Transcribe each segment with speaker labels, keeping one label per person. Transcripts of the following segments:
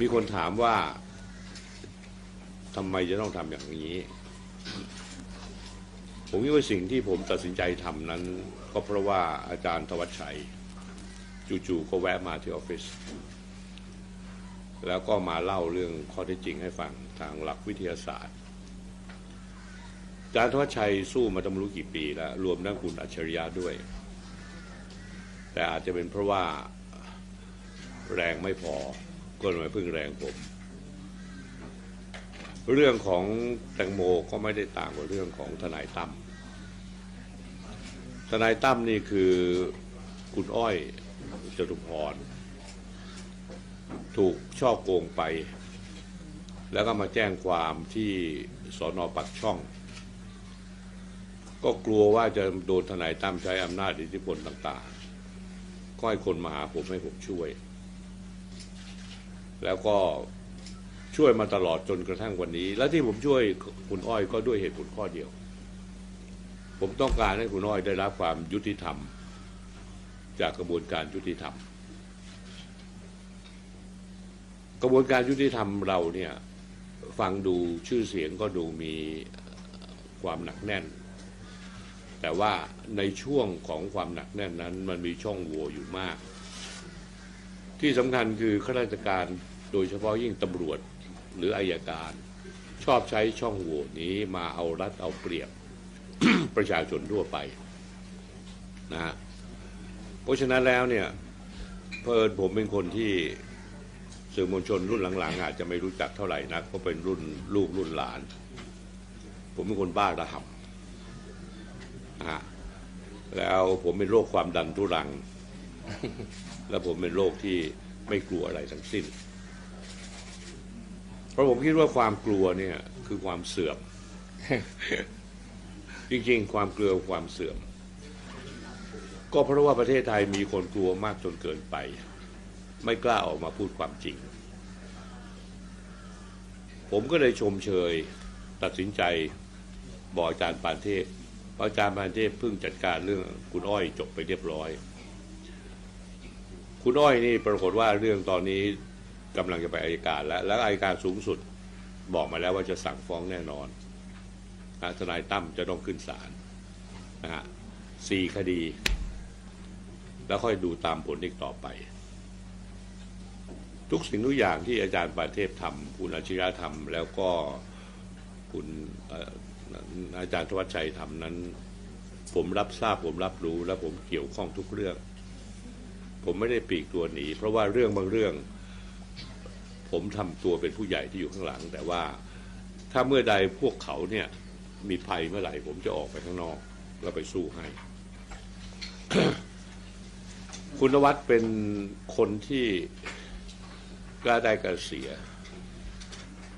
Speaker 1: มีคนถามว่าทำไมจะต้องทำอย่างนี้ ผมคิดว่าสิ่งที่ผมตัดสินใจทำนั้น ก็เพราะว่าอาจารย์ธวัชชัย จู่ๆก็แวะมาที่ออฟฟิศแล้วก็มาเล่าเรื่องข้อเท็จจริงให้ฟังทางหลักวิทยาศาสตร์ อาจารย์ธวัชชัยสู้มาตั้งไม่รู้กี่ปีแล้ว รวมทั้งคุณอัจฉริยะด้วย แต่อาจจะเป็นเพราะว่าแรงไม่พอ ก็เลยมาพึ่งแรงผม เรื่องของแตงโมก็ไม่ได้ต่างกับเรื่องของทนายตั้มทนายตั้มนี่คือคุณอ้อยจตุพร ถูกช่อโกงไป แล้วก็มาแจ้งความที่สอนอปักช่อง ก็กลัวว่าจะโดนทนายตั้มใช้อำนาจอิทธิพลต่างๆก็ให้คนมาหาผมให้ผมช่วย แล้วก็ช่วยมาตลอดจนกระทั่งวันนี้ และที่ผมช่วยคุณอ้อยก็ด้วยเหตุผลข้อเดียว ผมต้องการให้คุณอ้อยได้รับความยุติธรรม จากกระบวนการยุติธรรม กระบวนการยุติธรรมเราเนี่ยฟังดูชื่อเสียงก็ดูมีความหนักแน่น แต่ว่าในช่วงของความหนักแน่นนั้นมันมีช่องโหว่อยู่มาก ที่สำคัญคือข้าราชการโดยเฉพาะยิ่งตำรวจหรืออายการ ชอบใช้ช่องโหว่นี้มาเอารัดเอาเปรียบ ประชาชนทั่วไปนะฮะเพราะฉะนั้นแล้วเนี่ยเพิ่นผมเป็นคนที่สื่อมวลชนรุ่นหลังๆ อาจจะไม่รู้จักเท่าไหร่นักเพราะเป็นรุ่นลูกรุ่นหลาน ผมเป็นคนบ้าระห่ำนะฮะแล้วผมเป็นโรคความดันทุรัง และผมเป็นโรคที่ไม่กลัวอะไรทั้งสิ้น เพราะผมคิดว่าความกลัวเนี่ยคือความเสื่อม จริงๆ ความกลัวความเสื่อม ก็เพราะว่าประเทศไทยมีคนกลัวมากจนเกินไป ไม่กล้าออกมาพูดความจริง ผมก็เลยชมเชยตัดสินใจบอกอาจารย์ปานเทพเพราะอาจารย์ปานเทพเพิ่งจัดการเรื่องคุณอ้อยจบไปเรียบร้อย คุณอ้อยนี่ปรากฏว่าเรื่องตอนนี้กำลังจะไปอายการแล้ว แล้วอายการสูงสุดบอกมาแล้วว่าจะสั่งฟ้องแน่นอนนะทนายตั้มจะต้องขึ้นศาลนะฮะสี่คดี แล้วค่อยดูตามผลอีกต่อไป ทุกสิ่งทุกอย่างที่อาจารย์ปานเทพทำคุณอาชิระทำแล้วก็คุณเอ่ออาจารย์ธวัชชัยทำนั้น ผมรับทราบผมรับรู้และผมเกี่ยวข้องทุกเรื่อง ผมไม่ได้ปีกตัวหนี เพราะว่าเรื่องบางเรื่อง ผมทำตัวเป็นผู้ใหญ่ที่อยู่ข้างหลัง แต่ว่าถ้าเมื่อใดพวกเขาเนี่ยมีภัยเมื่อไหร่ ผมจะออกไปข้างนอก แล้วไปสู้ให้ คุณวัดเป็นคนที่กล้าได้กระเสีย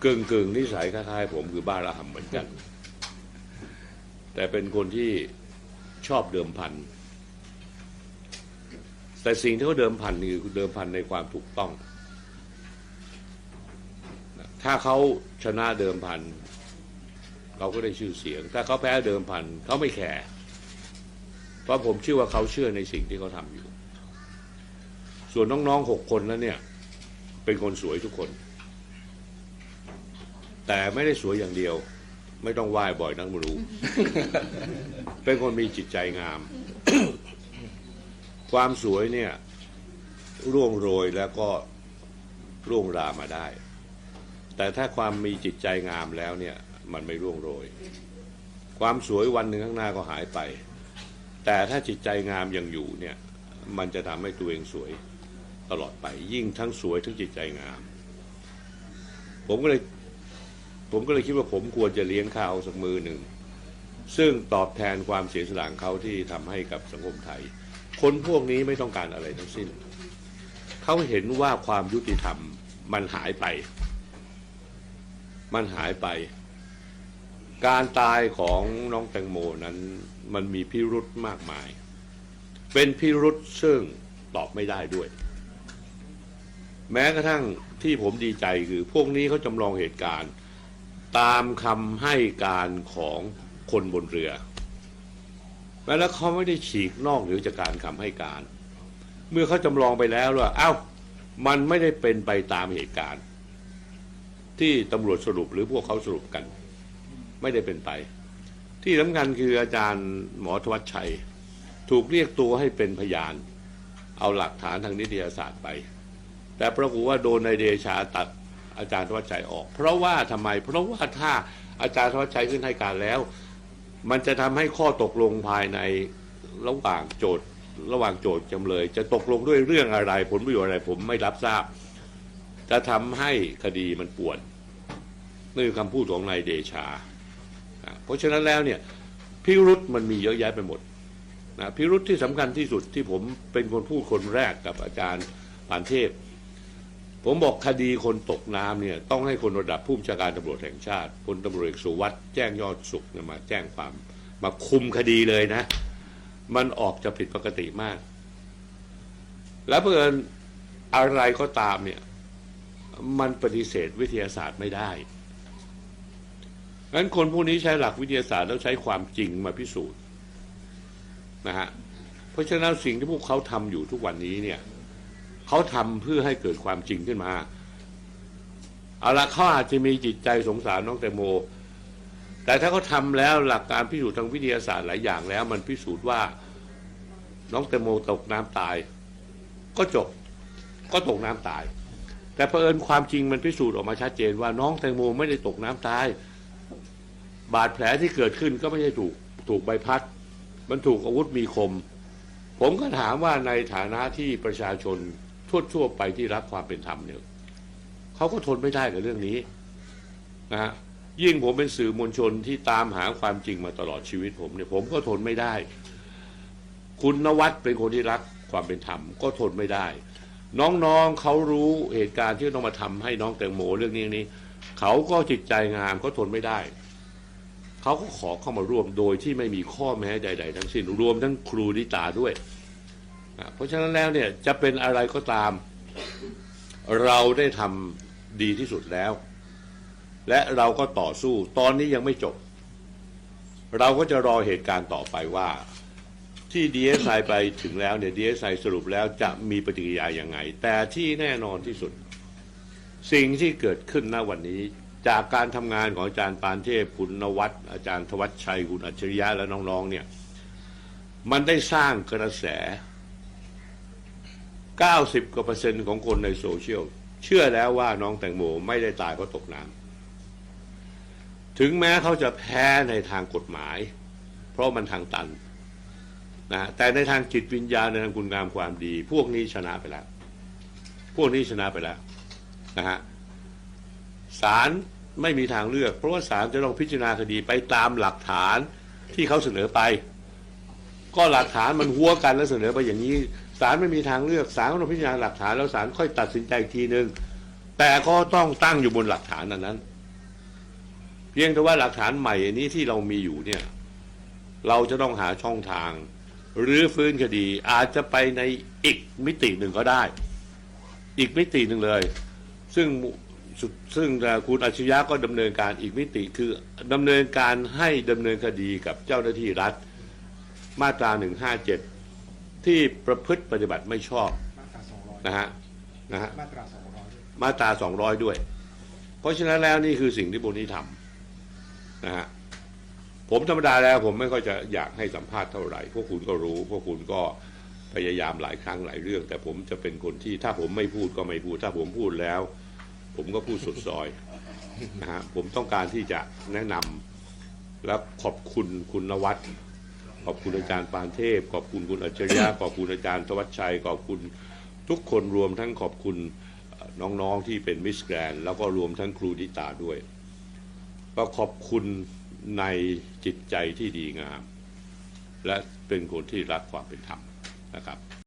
Speaker 1: กึ่งกึ่งนิสัยคล้ายๆผมคือบ้าระหำเหมือนกัน แต่เป็นคนที่ชอบเดิมพัน แต่สิ่งที่เขาเดิมพันนี่คือเดิมพันในความถูกต้อง ถ้าเขาชนะเดิมพันเขาก็ได้ชื่อเสียง ถ้าเขาแพ้เดิมพันเขาไม่แคร์เพราะผมเชื่อว่าเขาเชื่อในสิ่งที่เขาทำอยู่ ส่วนน้องๆหกคนนั้นเนี่ยเป็นคนสวยทุกคน แต่ไม่ได้สวยอย่างเดียว ไม่ต้องไหว้บ่อยนักไม่รู้เป็นคนมีจิตใจงาม ความสวยเนี่ยร่วงโรยแล้วก็ร่วงรามาได้ แต่ถ้าความมีจิตใจงามแล้วเนี่ยมันไม่ร่วงโรย ความสวยวันหนึ่งข้างหน้าก็หายไป แต่ถ้าจิตใจงามยังอยู่เนี่ยมันจะทำให้ตัวเองสวยตลอดไป ยิ่งทั้งสวยทั้งจิตใจงาม ผมก็เลยผมก็เลยคิดว่าผมควรจะเลี้ยงข้าวสักมือหนึ่ง ซึ่งตอบแทนความเสียสละของเขาที่ทำให้กับสังคมไทย คนพวกนี้ไม่ต้องการอะไรทั้งสิ้น เขาเห็นว่าความยุติธรรมมันหายไป มันหายไป การตายของน้องแตงโมนั้นมันมีพิรุธมากมาย เป็นพิรุธซึ่งตอบไม่ได้ด้วย แม้กระทั่งที่ผมดีใจคือพวกนี้เขาจำลองเหตุการณ์ ตามคำให้การของคนบนเรือ แล้วเขาไม่ได้ฉีกนอกเหนือจากการคำให้การ เมื่อเขาจำลองไปแล้วว่าเอ้ามันไม่ได้เป็นไปตามเหตุการณ์ ที่ตำรวจสรุปหรือพวกเขาสรุปกัน ไม่ได้เป็นไป ที่สำคัญคืออาจารย์หมอธวัชชัย ถูกเรียกตัวให้เป็นพยาน เอาหลักฐานทางนิตยสารไป แต่ปรากฏว่าโดนในายเดชาตัดอาจารย์ธวัชชัยออก เพราะว่าทำไมเพราะว่าถ้าอาจารย์ธวัชชัยขึ้นให้การแล้ว มันจะทำให้ข้อตกลงภายในระหว่างโจทย์ระหว่างโจทย์จำเลย จะตกลงด้วยเรื่องอะไร ผลประโยชน์อะไรผมไม่รับทราบ จะทำให้คดีมันป่วนนี่คือคำพูดของนายเดชา เพราะฉะนั้นแล้วเนี่ยพิรุษมันมีเยอะแยะไปหมดนะพิรุษที่สำคัญที่สุดที่ผมเป็นคนพูดคนแรกกับอาจารย์ปานเทพ ผมบอกคดีคนตกน้ำเนี่ย ต้องให้คนระดับผู้บัญชาการตำรวจแห่งชาติพลตำรวจเอกสุวัสด์แจ้งยอดสุขเนี่ยมาแจ้งความมาคุมคดีเลยนะ มันออกจะผิดปกติมาก แล้วเพื่อนอะไรก็ตามเนี่ย มันปฏิเสธวิทยาศาสตร์ไม่ได้งั้นคนพวกนี้ใช้หลักวิทยาศาสตร์แล้วใช้ความจริงมาพิสูจน์นะฮะเพราะฉะนั้นสิ่งที่พวกเขาทำอยู่ทุกวันนี้เนี่ย เขาทำเพื่อให้เกิดความจริงขึ้นมาเอาละเขาอาจจะมีจิตใจสงสารน้องแตงโม แต่ถ้าเขาทำแล้วหลักการพิสูจน์ทางวิทยาศาสตร์หลายอย่างแล้ว มันพิสูจน์ว่าน้องแตงโมตกน้ำตาย ก็จบก็ตกน้ำตาย แต่เผอิญความจริงมันพิสูจน์ออกมาชัดเจนว่าน้องแตงโมไม่ได้ตกน้ำตาย บาดแผลที่เกิดขึ้นก็ไม่ใช่ถูกถูกใบพัด มันถูกอาวุธมีคม ผมก็ถามว่าในฐานะที่ประชาชน ทั่วๆไปที่รับความเป็นธรรมเนี่ยเขาก็ทนไม่ได้กับเรื่องนี้นะฮะยิ่งผมเป็นสื่อมวลชนที่ตามหาความจริงมาตลอดชีวิตผมเนี่ยผมก็ทนไม่ได้ คุณนวัดเป็นคนที่รักความเป็นธรรมก็ทนไม่ได้ น้องๆเขารู้เหตุการณ์ที่ต้องมาทำให้น้องแตงโมเรื่องนี้นี้เขาก็จิตใจงามเขาทนไม่ได้ เขาก็ขอเข้ามาร่วมโดยที่ไม่มีข้อแม้ใด ๆ ทั้งสิ้นรวมทั้งครูนิตาด้วย อะเพราะฉะนั้นแล้วเนี่ยจะเป็นอะไรก็ตาม เราได้ทำดีที่สุดแล้ว และเราก็ต่อสู้ตอนนี้ยังไม่จบ เราก็จะรอเหตุการณ์ต่อไปว่าที่ DSI ไอไปถึงแล้วเนี่ย DSI สไอสรุปแล้วจะมีปฏิกิริยาอย่างไง แต่ที่แน่นอนที่สุด สิ่งที่เกิดขึ้นณวันนี้ จากการทำงานของอาจารย์ปานเทพคุณนวัดอาจารย์ธวัชชัยคุณอัจฉริยะและน้องๆเนี่ยมันได้สร้างกระแส 90กว่าเปอร์เซ็นต์ของคนในโซเชียลเชื่อแล้วว่าน้องแตงโมไม่ได้ตายเพราะตกน้ำถึงแม้เขาจะแพ้ในทางกฎหมาย เพราะมันทางตันนะแต่ในทางจิตวิญญาณในทางคุณงามความดี พวกนี้ชนะไปแล้ว พวกนี้ชนะไปแล้วนะฮะศาลไม่มีทางเลือก เพราะว่าศาลจะต้องพิจารณาคดีไปตามหลักฐานที่เขาเสนอไป ก็หลักฐานมันหัวกันแล้วเสนอไปอย่างนี้ ศาลไม่มีทางเลือกศาลก็ต้องพิจารณาหลักฐานแล้วศาลค่อยตัดสินใจอีกทีหนึ่งแต่ก็ต้องตั้งอยู่บนหลักฐานนั้นนั้นเพียงแต่ว่าหลักฐานใหม่อันนี้ที่เรามีอยู่เนี่ย เราจะต้องหาช่องทาง หรือฟื้นคดีอาจจะไปในอีกมิติหนึ่งก็ได้ อีกมิติหนึ่งเลย ซึ่งซึ่งคุณอัจฉริยะก็ดำเนินการอีกมิติคือดำเนินการให้ดำเนินคดีกับเจ้าหน้าที่รัฐ มาตรา 157 ที่ประพฤติปฏิบัติไม่ชอบ
Speaker 2: มาตราสองร้อย
Speaker 1: นะฮะนะฮะ
Speaker 2: มาตราสองร้อย
Speaker 1: มาตรา200ด้วย เพราะฉะนั้นแล้วนี่คือสิ่งที่พวกนี้ทำนะฮะผมธรรมดาแล้วผมไม่ค่อยจะอยากให้สัมภาษณ์เท่าไหร่ พวกคุณก็รู้ พวกคุณก็พยายามหลายครั้งหลายเรื่อง แต่ผมจะเป็นคนที่ถ้าผมไม่พูดก็ไม่พูด ถ้าผมพูดแล้ว ผมก็พูดสุดซอยนะฮะผมต้องการที่จะแนะนำและขอบคุณคุณนวัด ขอบคุณอาจารย์ปานเทพ ขอบคุณคุณอัจฉริยะขอบคุณอาจารย์ธวัชชัย ขอบคุณทุกคนรวมทั้งขอบคุณน้องๆที่เป็นมิสแกรนแล้วก็รวมทั้งครูดิตาด้วย ก็ขอบคุณในจิตใจที่ดีงาม และเป็นคนที่รักความเป็นธรรมนะครับ